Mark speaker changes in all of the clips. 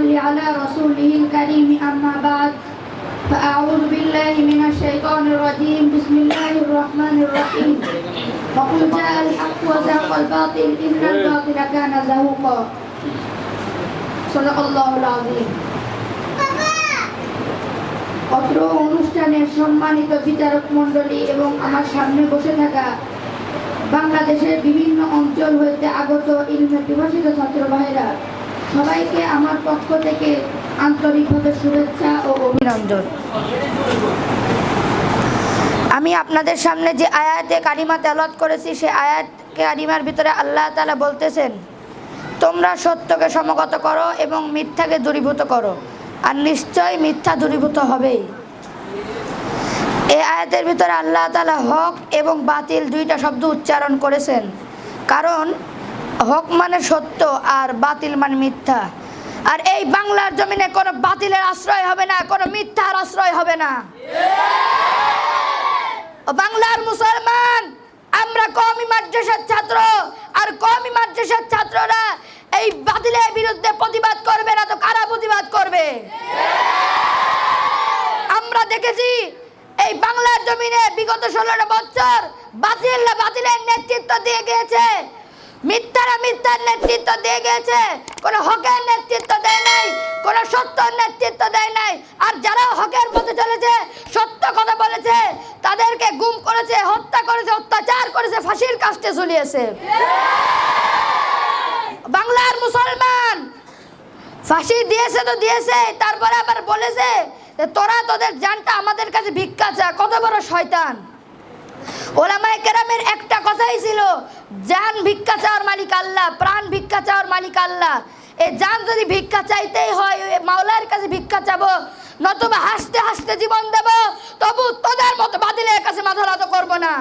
Speaker 1: صل على رسوله الكريم أما بعد فأعوذ بالله من الشيطان الرجيم بسم الله الرحمن الرحيم وقل جاء الحق وزهق الباطل إن الباطل كان زهوقا صدق الله العظيم অত্র অনুষ্ঠানের সম্মানিত বিচারক মণ্ডলী এবং আমার সামনে বসে থাকা বাংলাদেশের বিভিন্ন অঞ্চল হইতে আগত ইলমে বিভাষিত ছাত্র ভাইরা সবাইকে আমার পক্ষ থেকে আন্তরিকভাবে শুভেচ্ছা ও অভিনন্দন। আমি আপনাদের সামনে যে আয়াতে কারিমা তেলত করেছি, সে আয়াত কারিমার ভিতরে আল্লাহ তালা বলতেছেন, তোমরা সত্যকে সমগত করো এবং মিথ্যাকে দূরীভূত করো, আর নিশ্চয় মিথ্যা দূরীভূত হবেই। এই আয়াতের ভিতরে আল্লাহ তালা হক এবং বাতিল দুইটা শব্দ উচ্চারণ করেছেন। কারণ হক মানে সত্য আর বাতিল মানে মিথ্যা। আর এই বাংলার জমিনে কোনো বাতিলের আশ্রয় হবে না, কোনো মিথ্যার আশ্রয় হবে না। বাংলার মুসলমান, আমরা কমি মাদ্রাসার ছাত্র, আর কমি মাদ্রাসার ছাত্ররা এই বাতিলের বিরুদ্ধে প্রতিবাদ করবে না তো কারা প্রতিবাদ করবে? আমরা দেখেছি এই বাংলার জমিনে বিগত ষোলোটা বছর বাতিল বাতিলের নেতৃত্ব দিয়ে গিয়েছে। মিথ্যারা মিথ্যার নেতৃত্ব দিয়ে গেছে। কোনো হকের নেতৃত্ব দেয় নাই, কোনো সত্যর নেতৃত্ব দেয় নাই। আর যারা হকের পথে চলেছে, সত্য কথা বলেছে, তাদেরকে গুম করেছে, হত্যা করেছে, অত্যাচার করেছে, ফাঁসির কাস্টে ঝুলিয়েছে। বাংলার মুসলমান ফাঁসি দিয়েছে তো দিয়েছে, তারপরে আবার বলেছে তোরা তোদের জানটা আমাদের কাছে ভিক্ষা চা, কত বড় শয়তান। ওলামায় কেরামের একটা কথাই ছিল, জান ভিক্ষা চাওয়ার মালিক আল্লাহ, প্রাণ ভিক্ষা চাওয়ার মালিক আল্লাহ। এই জান যদি ভিক্ষা চাইতেই হয় মাওলার কাছে ভিক্ষা চাবো, নতুবা হাসতে হাসতে জীবন দেব, তবু তোদের মতো বাতিলের কাছে মাথা নত করব না।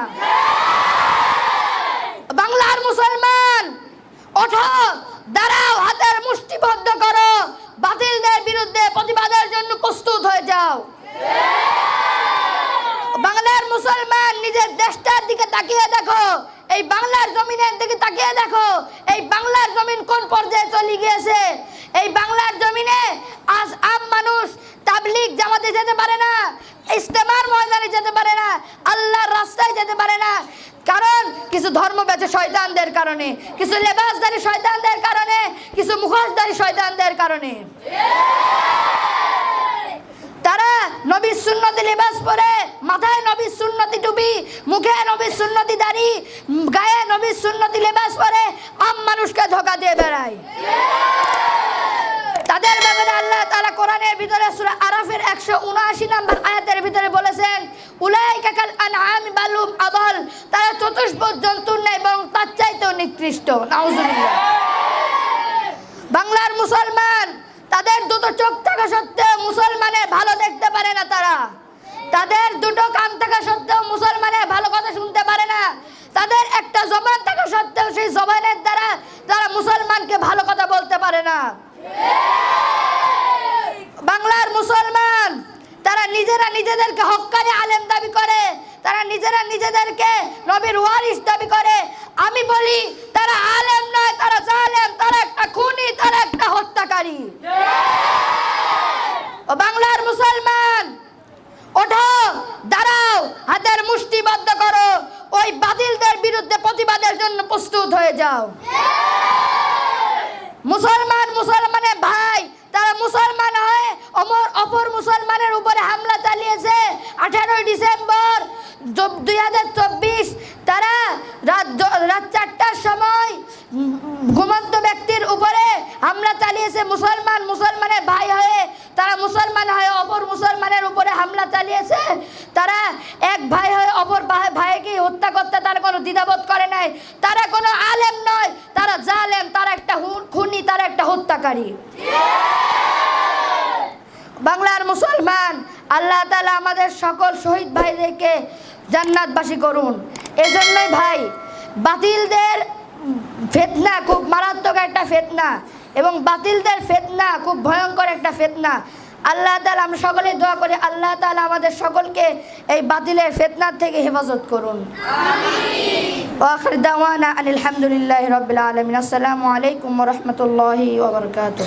Speaker 1: বাংলার মুসলমান, ওঠো, দাঁড়াও, হাতের মুষ্টিবদ্ধ করো, বাতিলদের বিরুদ্ধে প্রতিবাদের জন্য প্রস্তুত হয়ে যাও। মুসলমান নিজের দেশটার দিকে তাকিয়ে দেখো। এই বাংলার জমিনের দিকে তাকিয়ে দেখো। এই বাংলার জমিন কোন পর্যায়ে চলে গিয়েছে? এই বাংলার জমিনে আজ আম মানুষ তাবলিগ জামাতে যেতে পারে না ইস্তেমার ময়দানে যেতে পারে না, আল্লাহর রাস্তায় যেতে পারে না। কারণ কিছু ধর্ম বেঁচে শয়তানদের কারণে, কিছু লেবাসদারি শয়তানদের কারণে, কিছু মুখোশদারি শয়তানদের কারণে। তারা নবীর সুন্নতি পরে মাথায় নবীর সুন্নতি টুপি, মুখে নবীর সুন্নতি দাড়ি, গায়ে নবীর সুন্নতি লেবাস পরে আম মানুষকে ধোকা দিয়ে বেড়ায়। তাদের ব্যাপারে আল্লাহ তাআলা কোরআনের ভিতরে সূরা আরাফের 179 নম্বর আয়াতের ভিতরে বলেছেন, উলাইকা কাল আনআম বালুম তারা তার চাইতেও নিকৃষ্ট। বাংলার মুসলমান তাদের দুটো চোখ থাকা সত্ত্বেও মুসলমানের ভালো দেখতে পারে না তারা। তাদের দুটো কান থাকা সত্ত্বেও মুসলমানের ভালো কথা শুনতে পারে না। তাদের একটা জবান থাকা সত্ত্বেও সেই জবানের দ্বারা তারা মুসলমানকে ভালো কথা বলতে পারে না। বাংলার মুসলমান, তারা নিজেরা নিজেদেরকে হক্কানি আলেম দাবি করে, তারা নিজেরা নিজেদেরকে নবীর ওয়ারিস দাবি করে। আমি বলি তারা আলেম নয় তারা জালেম তারা একটা খুনি তারা একটা হত্যাকারী ও বাংলার মুসলমান, ওঠো, দাঁড়াও, হাতের মুষ্টিবদ্ধ করো, ওই বাতিলদের বিরুদ্ধে প্রতিবাদের জন্য প্রস্তুত হয়ে যাও। মুসলমান মুসলমানের ভাই, তারা মুসলমান হয়, অমর অপর মুসলমানের উপরে হামলা চালিয়েছে আঠারোই ডিসেম্বর দুই হাজার চব্বিশ, তারা রাত রাত চারটার সময় ঘুমন্ত ব্যক্তির উপরে হামলা চালিয়েছে মুসলমান মুসলমানের ভাই হয়ে তারা মুসলমান হয়ে অপর মুসলমানের উপরে হামলা চালিয়েছে, তারা এক ভাই হয়ে অপর ভাই- ভাইকে হত্যা করতে তারা কোনো দ্বিধাবোধ করে নাই। তারা কোনো আলেম নয়, তারা জালেম, তারা একটা খুনি, তারা একটা হত্যাকারী। বাংলার মুসলমান, আল্লাহ তালা আমাদের সকল শহীদ ভাইদেরকে জান্নাতবাসী করুন। এজন্যই ভাই, বাতিলদের ফেতনা খুব মারাত্মক একটা ফেতনা, এবং বাতিলদের ফেতনা খুব ভয়ঙ্কর একটা ফেতনা। আল্লাহ তালা আমরা সকলে দোয়া করি আল্লাহ তালা আমাদের সকলকে এই বাতিলের ফেতনার থেকে হেফাজত করুন। আলহামদুলিল্লাহ রবিলাম আলামিন। আসসালামু আলাইকুম রহমতুল্লাহ
Speaker 2: ওবরকাত